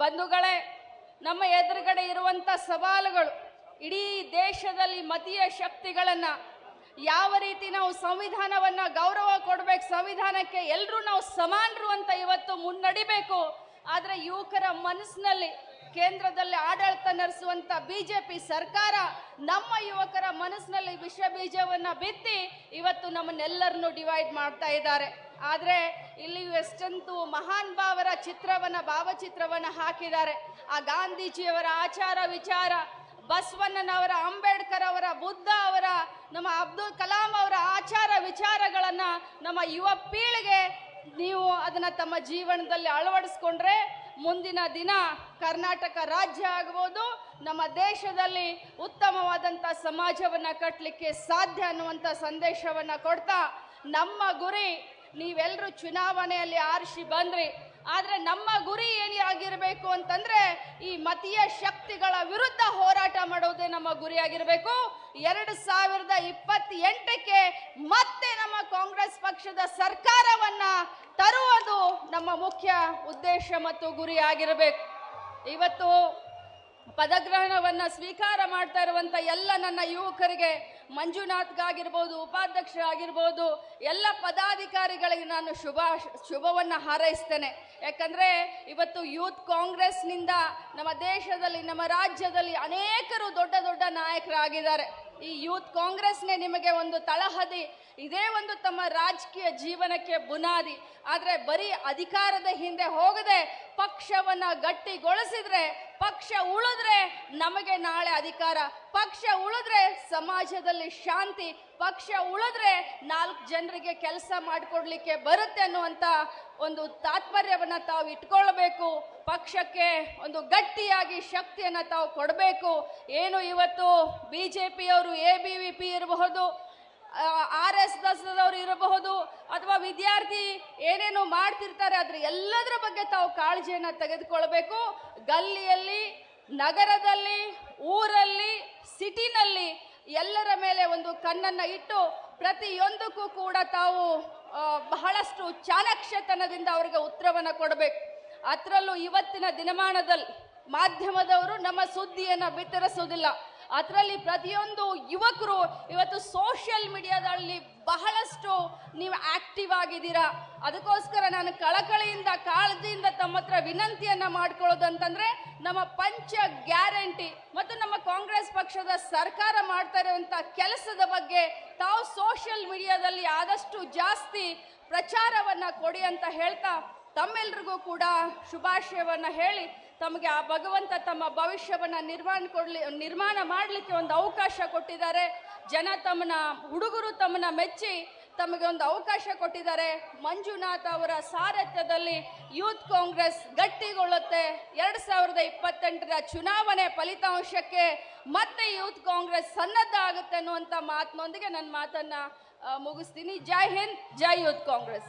ಬಂಧುಗಳೇ, ನಮ್ಮ ಎದುರುಗಡೆ ಇರುವಂತ ಸವಾಲುಗಳು, ಇಡೀ ದೇಶದಲ್ಲಿ ಮತೀಯ ಶಕ್ತಿಗಳನ್ನ ಯಾವ ರೀತಿ ನಾವು ಸಂವಿಧಾನವನ್ನ ಗೌರವ ಕೊಡ್ಬೇಕು, ಸಂವಿಧಾನಕ್ಕೆ ಎಲ್ಲರೂ ನಾವು ಸಮಾನರು ಅಂತ ಇವತ್ತು ಮುನ್ನಡಿಬೇಕು, ಆದರೆ ಯುವಕರ ಮನಸ್ಸಿನಲ್ಲಿ, ಕೇಂದ್ರದಲ್ಲಿ ಆಡಳಿತ ನಡೆಸುವಂತ ಬಿಜೆಪಿ ಸರ್ಕಾರ ನಮ್ಮ ಯುವಕರ ಮನಸ್ಸಿನಲ್ಲಿ ವಿಷ ಬೀಜವನ್ನ ಬಿತ್ತಿ, ಇವತ್ತು ನಮ್ಮನ್ನೆಲ್ಲರನ್ನು ಡಿವೈಡ್ ಮಾಡ್ತಾ ಇದ್ದಾರೆ. ಆದ್ರೆ ಇಲ್ಲಿ ಎಷ್ಟಂತೂ ಮಹಾನ್ ಭಾವರ ಚಿತ್ರವನ್ನ, ಭಾವಚಿತ್ರವನ್ನ ಹಾಕಿದ್ದಾರೆ. ಆ ಗಾಂಧೀಜಿಯವರ ಆಚಾರ ವಿಚಾರ ಬಸವಣ್ಣನವರ ಅಂಬೇಡ್ಕರ್ ಅವರ, ಬುದ್ಧ ಅವರ, ನಮ್ಮ ಅಬ್ದುಲ್ ಕಲಾಂ ಅವರ ಆಚಾರ ವಿಚಾರಗಳನ್ನ ನಮ್ಮ ಯುವ ಪೀಳಿಗೆ ನೀವು ಅದನ್ನ ತಮ್ಮ ಜೀವನದಲ್ಲಿ ಅಳವಡಿಸ್ಕೊಂಡ್ರೆ ಮುಂದಿನ ದಿನ ಕರ್ನಾಟಕ ರಾಜ್ಯ ಆಗ್ಬೋದು, ನಮ್ಮ ದೇಶದಲ್ಲಿ ಉತ್ತಮವಾದಂಥ ಸಮಾಜವನ್ನ ಕಟ್ಟಲಿಕ್ಕೆ ಸಾಧ್ಯ ಅನ್ನುವಂಥ ಸಂದೇಶವನ್ನ ಕೊಡ್ತಾ ನಮ್ಮ ಗುರಿ ನೀವೆಲ್ಲರೂ ಚುನಾವಣೆಯಲ್ಲಿ ಆರಿಸಿ ಬಂದ್ರಿ, ಆದರೆ ನಮ್ಮ ಗುರಿ ಏನಾಗಿರಬೇಕು ಅಂತಂದ್ರೆ ಈ ಮತೀಯ ಶಕ್ತಿಗಳ ವಿರುದ್ಧ ಹೋರಾಟ ಮಾಡೋದೇ ನಮ್ಮ ಗುರಿಯಾಗಿರಬೇಕು. ಎರಡು ಸಾವಿರದ ಇಪ್ಪತ್ತೆಂಟಕ್ಕೆ ಮತ್ತೆ ನಮ್ಮ ಕಾಂಗ್ರೆಸ್ ಪಕ್ಷದ ಸರ್ಕಾರವನ್ನ ತರುವುದು ನಮ್ಮ ಮುಖ್ಯ ಉದ್ದೇಶ ಮತ್ತು ಗುರಿ ಆಗಿರಬೇಕು. ಇವತ್ತು ಪದಗ್ರಹಣವನ್ನು ಸ್ವೀಕಾರ ಮಾಡ್ತಾ ಇರುವಂಥ ಎಲ್ಲ ನನ್ನ ಯುವಕರಿಗೆ ಮಂಜುನಾಥ್ಗಾಗಿರ್ಬೋದು ಉಪಾಧ್ಯಕ್ಷ ಆಗಿರ್ಬೋದು ಎಲ್ಲ ಪದಾಧಿಕಾರಿಗಳಿಗೆ ನಾನು ಶುಭ, ಶುಭವನ್ನು ಹಾರೈಸ್ತೇನೆ. ಯಾಕಂದ್ರೆ ಇವತ್ತು ಯೂತ್ ಕಾಂಗ್ರೆಸ್ನಿಂದ ನಮ್ಮ ದೇಶದಲ್ಲಿ, ನಮ್ಮ ರಾಜ್ಯದಲ್ಲಿ ಅನೇಕರು ದೊಡ್ಡ ದೊಡ್ಡ ನಾಯಕರಾಗಿದ್ದಾರೆ. ಈ ಯೂತ್ ಕಾಂಗ್ರೆಸ್ನೇ ನಿಮಗೆ ಒಂದು ತಳಹದಿ, ಇದೇ ಒಂದು ತಮ್ಮ ರಾಜಕೀಯ ಜೀವನಕ್ಕೆ ಬುನಾದಿ. ಆದರೆ ಬರೀ ಅಧಿಕಾರದ ಹಿಂದೆ ಹೋಗದೆ ಪಕ್ಷವನ್ನ ಗಟ್ಟಿಗೊಳಿಸಿದ್ರೆ, ಪಕ್ಷ ಉಳಿದ್ರೆ ನಮಗೆ ನಾಳೆ ಅಧಿಕಾರ. ಪಕ್ಷ ಉಳಿದ್ರೆ ಸಮಾಜದಲ್ಲಿ ಶಾಂತಿ. ಪಕ್ಷ ಉಳಿದ್ರೆ ನಾಲ್ಕು ಜನರಿಗೆ ಕೆಲಸ ಮಾಡಿಕೊಡ್ಲಿಕ್ಕೆ ಬರುತ್ತೆ ಅನ್ನುವಂತ ಒಂದು ತಾತ್ಪರ್ಯವನ್ನ ತಾವು ಇಟ್ಕೊಳ್ಬೇಕು. ಪಕ್ಷಕ್ಕೆ ಒಂದು ಗಟ್ಟಿಯಾಗಿ ಶಕ್ತಿಯನ್ನ ತಾವು ಕೊಡಬೇಕು. ಏನು ಇವತ್ತು ಬಿಜೆಪಿಯವರು, ಎ ಬಿ ವಿ ಪಿ ಇರಬಹುದು ಆರ್ ಎಸ್ ದಸದವರು ಇರಬಹುದು ಅಥವಾ ವಿದ್ಯಾರ್ಥಿ ಏನೇನು ಮಾಡ್ತಿರ್ತಾರೆ, ಅದ್ರ ಎಲ್ಲದರ ಬಗ್ಗೆ ತಾವು ಕಾಳಜಿಯನ್ನು ತೆಗೆದುಕೊಳ್ಬೇಕು? ಗಲ್ಲಿಯಲ್ಲಿ, ನಗರದಲ್ಲಿ, ಊರಲ್ಲಿ, ಸಿಟಿನಲ್ಲಿ ಎಲ್ಲರ ಮೇಲೆ ಒಂದು ಕಣ್ಣನ್ನ ಇಟ್ಟು ಪ್ರತಿಯೊಂದಕ್ಕೂ ಕೂಡ ತಾವು ಬಹಳಷ್ಟು ಚಾಣಕ್ಷತನದಿಂದ ಅವರಿಗೆ ಉತ್ತರವನ್ನು ಕೊಡಬೇಕು. ಅದರಲ್ಲೂ ಇವತ್ತಿನ ದಿನಮಾನದಲ್ಲಿ ಮಾಧ್ಯಮದವರು ನಮ್ಮ ಸುದ್ದಿಯನ್ನು ಬಿತ್ತರಿಸುವುದಿಲ್ಲ. ಅದರಲ್ಲಿ ಪ್ರತಿಯೊಂದು ಯುವಕರು ಇವತ್ತು ಸೋಷಿಯಲ್ ಮೀಡಿಯಾದಲ್ಲಿ ಬಹಳಷ್ಟು ನೀವು ಆಕ್ಟಿವ್ ಆಗಿದ್ದೀರಾ. ಅದಕ್ಕೋಸ್ಕರ ನಾನು ಕಳಕಳಿಯಿಂದ, ಕಾಳಜಿಯಿಂದ ತಮ್ಮ ಹತ್ರ ವಿನಂತಿಯನ್ನ ಮಾಡ್ಕೊಳ್ಳೋದಂತಂದ್ರೆ, ನಮ್ಮ ಪಂಚ ಗ್ಯಾರಂಟಿ ಮತ್ತು ನಮ್ಮ ಕಾಂಗ್ರೆಸ್ ಪಕ್ಷದ ಸರ್ಕಾರ ಮಾಡ್ತಾ ಇರುವಂತ ಕೆಲಸದ ಬಗ್ಗೆ ತಾವು ಸೋಷಿಯಲ್ ಮೀಡಿಯಾದಲ್ಲಿ ಆದಷ್ಟು ಜಾಸ್ತಿ ಪ್ರಚಾರವನ್ನ ಕೊಡಿ ಅಂತ ಹೇಳ್ತಾ ತಮ್ಮೆಲ್ರಿಗೂ ಕೂಡ ಶುಭಾಶಯವನ್ನ ಹೇಳಿ. ತಮಗೆ ಆ ಭಗವಂತ ತಮ್ಮ ಭವಿಷ್ಯವನ್ನ ನಿರ್ಮಾಣ ಕೊಡ್ಲಿ, ನಿರ್ಮಾಣ ಮಾಡಲಿಕ್ಕೆ ಒಂದು ಅವಕಾಶ ಕೊಟ್ಟಿದ್ದಾರೆ. ಜನ ತಮ್ಮನ್ನ, ಹುಡುಗರು ತಮ್ಮನ್ನ ಮೆಚ್ಚಿ ತಮಗೆ ಒಂದು ಅವಕಾಶ ಕೊಟ್ಟಿದ್ದಾರೆ. ಮಂಜುನಾಥ್ ಅವರ ಸಾರಥ್ಯದಲ್ಲಿ ಯೂತ್ ಕಾಂಗ್ರೆಸ್ ಗಟ್ಟಿಗೊಳ್ಳುತ್ತೆ. ಎರಡು ಸಾವಿರದ ಇಪ್ಪತ್ತೆಂಟರ ಚುನಾವಣೆ ಫಲಿತಾಂಶಕ್ಕೆ ಮತ್ತೆ ಯೂತ್ ಕಾಂಗ್ರೆಸ್ ಸನ್ನದ್ಧ ಆಗುತ್ತೆ ಅನ್ನುವಂಥ ಮಾತಿನೊಂದಿಗೆ ನನ್ನ ಮಾತನ್ನ ಮುಗಿಸ್ತೀನಿ. ಜೈ ಹಿಂದ್, ಜೈ ಯೂತ್ ಕಾಂಗ್ರೆಸ್.